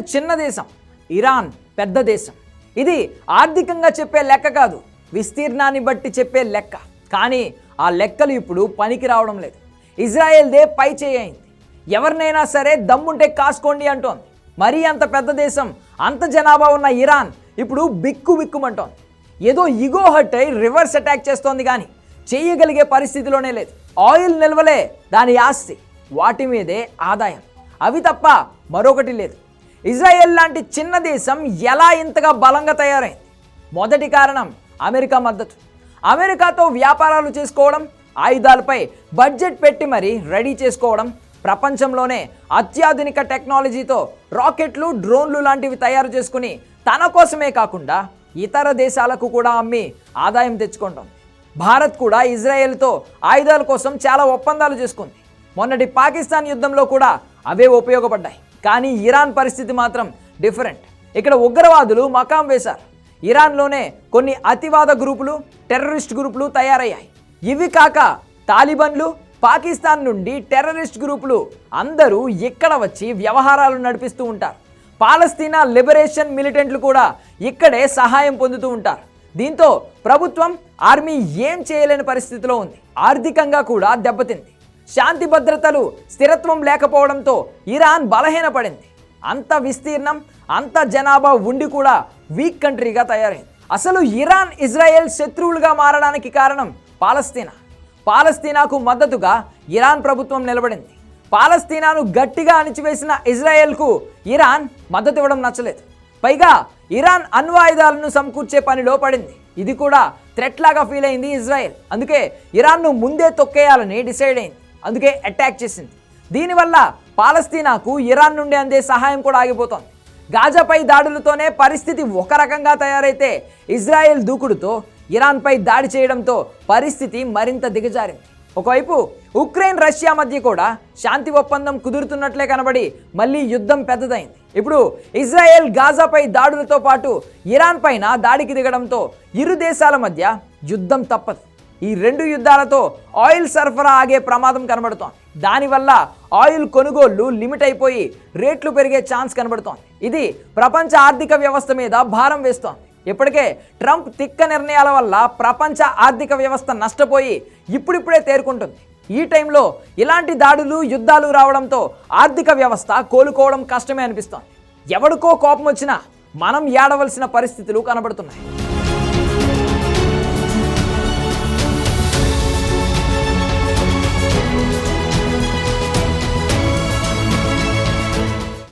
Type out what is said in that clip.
Israel చిన్న దేశం Iran పెద్ద దేశం. ఇది ఆర్థికంగా చెప్పే లెక్క కాదు విస్తీర్ణాన్ని బట్టి చెప్పే లెక్క. కానీ ఆ లెక్కలు ఇప్పుడు పనికి రావడం లేదు. ఇజ్రాయెల్దే పై చేయింది ఎవరినైనా సరే దమ్ముంటే కాసుకోండి అంటోంది. మరీ అంత పెద్ద దేశం అంత జనాభా ఉన్న ఇరాన్ ఇప్పుడు బిక్కు బిక్కుమంటోంది. ఏదో ఇగో హట్ అయి రివర్స్ అటాక్ చేస్తోంది కానీ చేయగలిగే పరిస్థితిలోనే లేదు. ఆయిల్ నిల్వలే దాని ఆస్తి వాటి మీదే ఆదాయం. అవి తప్ప మరొకటి లేదు. ఇజ్రాయెల్ లాంటి చిన్న దేశం ఎలా ఇంతగా బలంగా తయారైంది? మొదటి కారణం అమెరికా మద్దతు. అమెరికాతో వ్యాపారాలు చేసుకోవడం ఆయుధాలపై బడ్జెట్ పెట్టి మరీ రెడీ చేసుకోవడం ప్రపంచంలోనే అత్యాధునిక టెక్నాలజీతో రాకెట్లు డ్రోన్లు లాంటివి తయారు చేసుకుని తన కోసమే కాకుండా ఇతర దేశాలకు కూడా అమ్మి ఆదాయం తెచ్చుకుంటాం. భారత్ కూడా ఇజ్రాయెల్తో ఆయుధాల కోసం చాలా ఒప్పందాలు చేసుకుంది. మొన్నటి పాకిస్తాన్ యుద్ధంలో కూడా అవే ఉపయోగపడ్డాయి. కానీ ఇరాన్ పరిస్థితి మాత్రం డిఫరెంట్. ఇక్కడ ఉగ్రవాదులు మకాం వేశారు. ఇరాన్లోనే కొన్ని అతివాద గ్రూపులు టెర్రరిస్ట్ గ్రూపులు తయారయ్యాయి. ఇవి కాక తాలిబన్లు పాకిస్తాన్ నుండి టెర్రరిస్ట్ గ్రూపులు అందరూ ఇక్కడ వచ్చి వ్యవహారాలు నడిపిస్తూ ఉంటారు. పాలస్తీనా లిబరేషన్ మిలిటెంట్లు కూడా ఇక్కడే సహాయం పొందుతూ ఉంటారు. దీంతో ప్రభుత్వం ఆర్మీ ఏం చేయలేని పరిస్థితిలో ఉంది. ఆర్థికంగా కూడా దెబ్బతింది. శాంతి భద్రతలు స్థిరత్వం లేకపోవడంతో ఇరాన్ బలహీనపడింది. అంత విస్తీర్ణం అంత జనాభా ఉండి కూడా వీక్ కంట్రీగా తయారైంది. అసలు ఇరాన్ ఇజ్రాయెల్ శత్రువులుగా మారడానికి కారణం పాలస్తీనా. పాలస్తీనాకు మద్దతుగా ఇరాన్ ప్రభుత్వం నిలబడింది. పాలస్తీనాను గట్టిగా అణిచివేసిన ఇజ్రాయెల్కు ఇరాన్ మద్దతు ఇవ్వడం నచ్చలేదు. పైగా ఇరాన్ అణ్వాయుధాలను సమకూర్చే పనిలో పడింది. ఇది కూడా థ్రెట్లాగా ఫీల్ అయింది ఇజ్రాయెల్. అందుకే ఇరాన్ను ముందే తొక్కేయాలని డిసైడ్ అయింది. అందుకే అటాక్ చేసింది. దీనివల్ల పాలస్తీనాకు ఇరాన్ నుండి అందే సహాయం కూడా ఆగిపోతోంది. గాజాపై దాడులతోనే పరిస్థితి ఒక రకంగా తయారైతే ఇజ్రాయెల్ దూకుడుతో ఇరాన్పై దాడి చేయడంతో పరిస్థితి మరింత దిగజారింది. ఒకవైపు ఉక్రెయిన్ రష్యా మధ్య కూడా శాంతి ఒప్పందం కుదురుతున్నట్లే కనబడి మళ్ళీ యుద్ధం పెద్దదైంది. ఇప్పుడు ఇజ్రాయెల్ గాజాపై దాడులతో పాటు ఇరాన్ పైన దాడికి దిగడంతో ఇరు దేశాల మధ్య యుద్ధం తప్పదు. ఈ రెండు యుద్ధాలతో ఆయిల్ సరఫరా ఆగే ప్రమాదం కనబడుతోంది. దానివల్ల ఆయిల్ కొనుగోళ్ళు లిమిట్ అయిపోయి రేట్లు పెరిగే ఛాన్స్ కనబడుతోంది. ఇది ప్రపంచ ఆర్థిక వ్యవస్థ మీద భారం వేస్తోంది. ఇప్పటికే ట్రంప్ తిక్క నిర్ణయాల వల్ల ప్రపంచ ఆర్థిక వ్యవస్థ నష్టపోయి ఇప్పుడిప్పుడే తేరుకుంటుంది. ఈ టైంలో ఇలాంటి దాడులు యుద్ధాలు రావడంతో ఆర్థిక వ్యవస్థ కోలుకోవడం కష్టమే అనిపిస్తోంది. ఎవడికో కోపం వచ్చినా మనం ఏడవలసిన పరిస్థితులు కనబడుతున్నాయి.